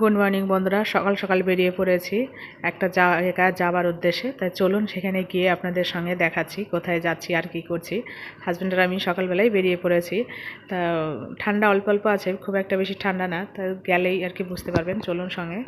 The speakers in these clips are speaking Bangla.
গুড মর্নিং বন্ধুরা, সকাল সকাল বেরিয়ে পড়েছি একটা জায়গা যাওয়ার উদ্দেশ্যে। তাই চলুন সেখানে গিয়ে আপনাদের সঙ্গে দেখাচ্ছি কোথায় যাচ্ছি আর কি করছি। হাজব্যান্ডের আমি সকালবেলায় বেরিয়ে পড়েছি। তা ঠান্ডা অল্প অল্প আছে, খুব একটা বেশি ঠান্ডা না, তা গেলেই আর কি বুঝতে পারবেন। চলুন সঙ্গে।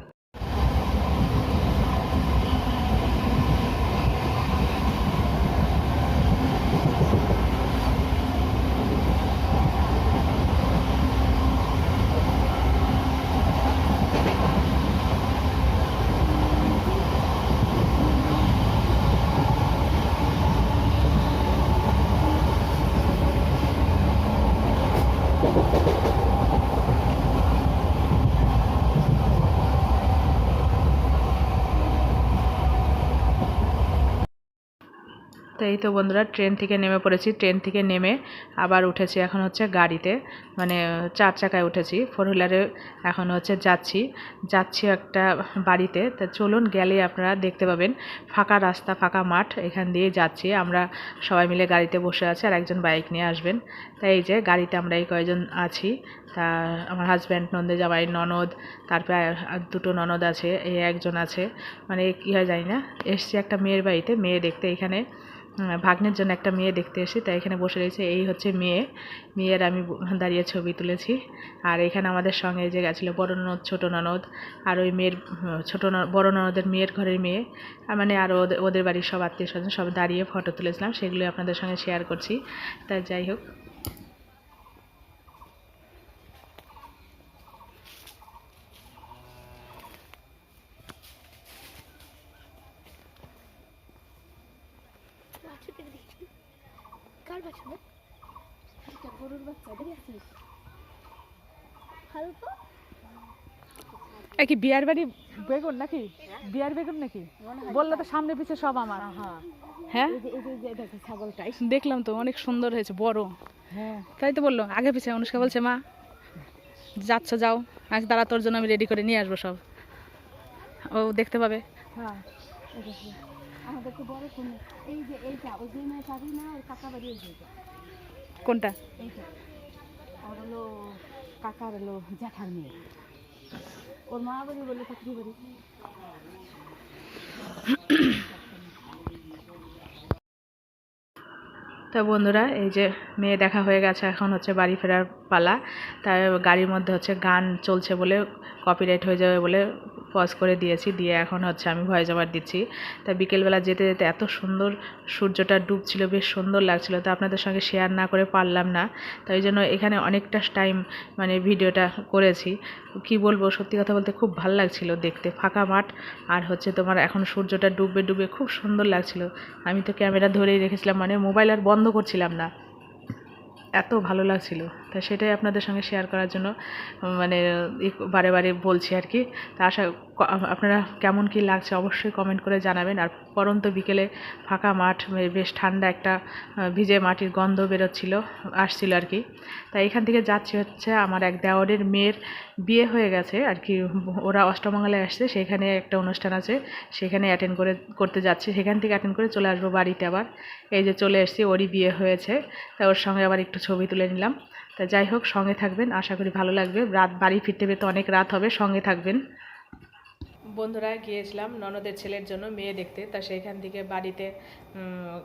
ハハハハ。তো এই তো বন্ধুরা, ট্রেন থেকে নেমে পড়েছি। ট্রেন থেকে নেমে আবার উঠেছি এখন হচ্ছে গাড়িতে। মানে চার চাকায় উঠেছি। ফোর হুইলারে এখন হচ্ছে যাচ্ছি। যাচ্ছি একটা বাড়িতে। তা চলুন গেলে আপনারা দেখতে পাবেন। ফাঁকা রাস্তা, ফাঁকা মাঠ, এখান দিয়ে যাচ্ছি। আমরা সবাই মিলে গাড়িতে বসে আছি আর একজন বাইক নিয়ে আসবেন। তাই এই যে গাড়িতে আমরা এই কয়েকজন আছি। তা আমার হাজব্যান্ড নন্দে জামাই, ননদ, তারপরে দুটো ননদ আছে, এই একজন আছে। মানে কী হয় জানি না, এসছি একটা মেয়ের বাড়িতে। মেয়ে দেখতে এখানে ভাগ্নের জন্য একটা মেয়ে দেখতে এসে তাই এখানে বসে রয়েছে। এই হচ্ছে মেয়ে। মেয়ের আমি দাঁড়িয়ে ছবি তুলেছি। আর এখানে আমাদের সঙ্গে যে গেছিল বড় ননদ, ছোটো ননদ। আর ওই মেয়ের ছোটো বড় ননদের মেয়ের ঘরের মেয়ে। মানে আর ওদের ওদের বাড়ির সব আত্মীয় স্বজন সব দাঁড়িয়ে ফটো তুলেছিলাম সেগুলো আপনাদের সঙ্গে শেয়ার করছি। তাই যাই হোক। কার রে? গরুর বাচ্চা দেখে আছিস কি বিয়ার বাড়ি বেগুন নাকি? বিয়ার বেগুন নাকি? বলল তো সামনে পিছে সব আমার। হ্যাঁ। এই যে এই যে এই যে দেখো ছাগলটাই। দেখলাম তো অনেক সুন্দর হয়েছে বড়। হ্যাঁ। তাই তো বলল আগে পিছে অনুষ্কা বলছে মা যাচ্ছ যাও। আজ দাঁড়া তোর জন্য আমি রেডি করে নিয়ে আসব সব। ও দেখতে পাবে। হ্যাঁ। আমাদের তো বড় এই যে এইটা ওই যে মেয়ে শাড়ি না ওই কাকা বাড়ি কোনটা? এইটা। আর হলো কাকার হলো জ্যাঠার মেয়ে। ওর মা বাড়ি বলে চাকরি বাড়ি। তো বন্ধুরা এই যে মেয়ে দেখা হয়ে গেছে এখন হচ্ছে বাড়ি ফেরার পালা। তাই গাড়ির মধ্যে হচ্ছে গান চলছে বলে কপিরাইট হয়ে যাবে বলে পজ করে দিয়েছি, দিয়ে এখন হচ্ছে আমি ভয়েস ওভার দিচ্ছি। তা বিকেলবেলা যেতে যেতে এত সুন্দর সূর্যটা ডুবছিল, বেশ সুন্দর লাগছিল। তা আপনাদের সঙ্গে শেয়ার না করে পারলাম না। তাই জন্য এখানে অনেকটা টাইম মানে ভিডিওটা করেছি। কি বলব, সত্যি কথা বলতে খুব ভালো লাগছিল দেখতে। ফাঁকা মাঠ, আর হচ্ছে তোমার এখন সূর্যটা ডুববে ডুবে খুব সুন্দর লাগছিল। আমি তো ক্যামেরা ধরেই রেখেছিলাম মানে মোবাইল আর বন্ধ করছিলাম না। এত ভালো লাগছিল। তা সেটাই আপনাদের সঙ্গে শেয়ার করার জন্য মানে বারে বারে বলছি আর কি। তা আশা আপনারা কেমন কি লাগছে অবশ্যই কমেন্ট করে জানাবেন। আর পরন্ত বিকেলে ফাঁকা মাঠ বেশ ঠান্ডা একটা ভিজে মাটির গন্ধ বেরোচ্ছিল, আসছিল আর কি। তাই এখান থেকে যাচ্ছি হচ্ছে আমার এক দেওয়ারের মেয়ের বিয়ে হয়ে গেছে আর কি। ওরা অষ্টমঙ্গলায় আসছে, সেখানে একটা অনুষ্ঠান আছে, সেখানে অ্যাটেন্ড করে, করতে যাচ্ছি। সেখান থেকে অ্যাটেন্ড করে চলে আসব বাড়িতে আবার। এই যে চলে এসেছি, ওরই বিয়ে হয়েছে। তা ওর সঙ্গে আবার একটু ছবি তুলে নিলাম। তা যাই হোক, সঙ্গে থাকবেন। আশা করি ভালো লাগবে। রাত, বাড়ি ফিরতে ফিরতে অনেক রাত হবে। সঙ্গে থাকবেন। বন্ধুরা, গিয়েছিলাম ননদের ছেলের জন্য মেয়ে দেখতে। তা সেইখান থেকে বাড়িতে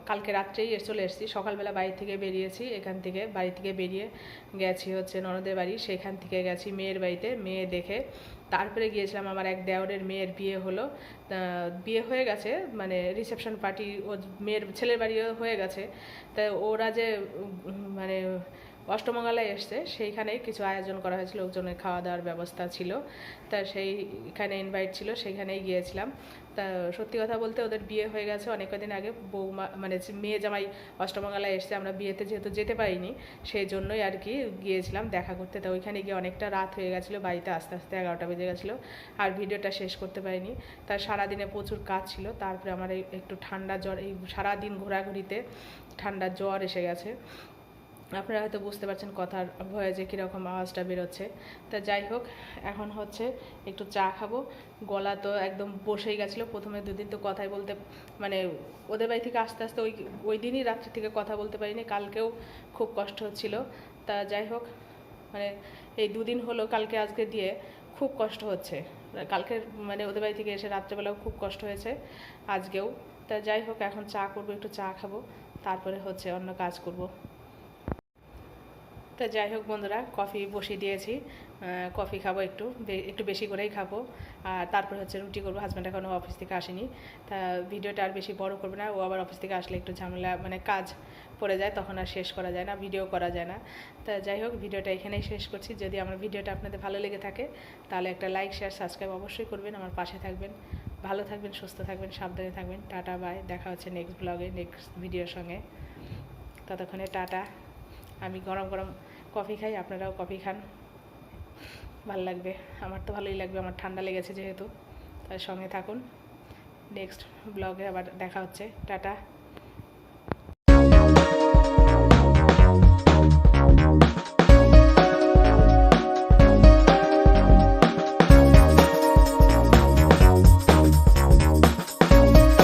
কালকে রাত্রেই চলে এসেছি। সকালবেলা বাড়ি থেকে বেরিয়েছি। এখান থেকে, বাড়ি থেকে বেরিয়ে গেছি হচ্ছে ননদের বাড়ি। সেখান থেকে গেছি মেয়ের বাড়িতে। মেয়ে দেখে তারপরে গিয়েছিলাম আমার এক দেওরের মেয়ের বিয়ে হলো। বিয়ে হয়ে গেছে। মানে রিসেপশন পার্টি ও মেয়ের ছেলের বাড়িও হয়ে গেছে। তা ওরা যে মানে অষ্টমঙ্গলায় এসছে। সেইখানেই কিছু আয়োজন করা হয়েছিল, লোকজনের খাওয়া দাওয়ার ব্যবস্থা ছিল। তা সেইখানে ইনভাইট ছিল, সেইখানেই গিয়েছিলাম। তা সত্যি কথা বলতে ওদের বিয়ে হয়ে গেছে অনেক কদিন আগে। বৌমা মানে মেয়ে জামাই অষ্টমঙ্গলায় এসছে, আমরা বিয়েতে যেহেতু যেতে পারিনি, সেই জন্যই আর কি গিয়েছিলাম দেখা করতে। তা ওইখানে গিয়ে অনেকটা রাত হয়ে গেছিল, বাড়িতে আস্তে আস্তে এগারোটা বেজে গেছিল। আর ভিডিওটা শেষ করতে পারিনি। তার সারাদিনে প্রচুর কাজ ছিল, তারপরে আমার একটু ঠান্ডা জ্বর, এই সারাদিন ঘোরাঘুরিতে ঠান্ডা জ্বর এসে গেছে। আপনারা হয়তো বুঝতে পারছেন কথার ভয়েসে কীরকম আওয়াজটা বেরোচ্ছে। তা যাই হোক, এখন হচ্ছে একটু চা খাব। গলা তো একদম বসেই গেছিল। প্রথমে দুদিন তো কথাই বলতে মানে ওদের বাড়ি থেকে আস্তে আস্তে ওই ওই দিনই রাত্রি থেকে কথা বলতে পারিনি। কালকেও খুব কষ্ট হচ্ছিল। তা যাই হোক মানে এই দুদিন হলো কালকে আজকে দিয়ে খুব কষ্ট হচ্ছে। কালকে মানে ওদের বাড়ি থেকে এসে রাত্রেবেলাও খুব কষ্ট হয়েছে আজকেও। তা যাই হোক, এখন চা করব, একটু চা খাব। তারপরে হচ্ছে অন্য কাজ করব। তা যাই হোক বন্ধুরা, কফি বসিয়ে দিয়েছি। কফি খাব একটু একটু বেশি করেই খাব। আর তারপরে হচ্ছে রুটি করব হাজব্যান্ড এখনও অফিস থেকে আসেনি। তা ভিডিওটা আর বেশি বড় করবে না, ও আবার অফিস থেকে আসলে একটু ঝামেলা মানে কাজ পড়ে যায়, তখন আর শেষ করা যায় না ভিডিও করা যায় না। তা যাই হোক, ভিডিওটা এখানেই শেষ করছি। যদি আমার ভিডিওটা আপনাদের ভালো লেগে থাকে, তাহলে একটা লাইক শেয়ার সাবস্ক্রাইব অবশ্যই করবেন, আমার পাশে থাকবেন। ভালো থাকবেন, সুস্থ থাকবেন, সাবধানে থাকবেন। টাটা বাই দেখা হচ্ছে নেক্সট ব্লগে নেক্সট ভিডিওর সঙ্গে। ততক্ষণে টাটা। আমি গরম গরম কফি খাই, আপনারাও কফি খান। ভালো লাগবে, আমার তো ভালোই লাগবে, আমার ঠান্ডা লেগেছে যেহেতু। তার সঙ্গে থাকুন, নেক্সট ব্লগে আবার দেখা হচ্ছে, টাটা।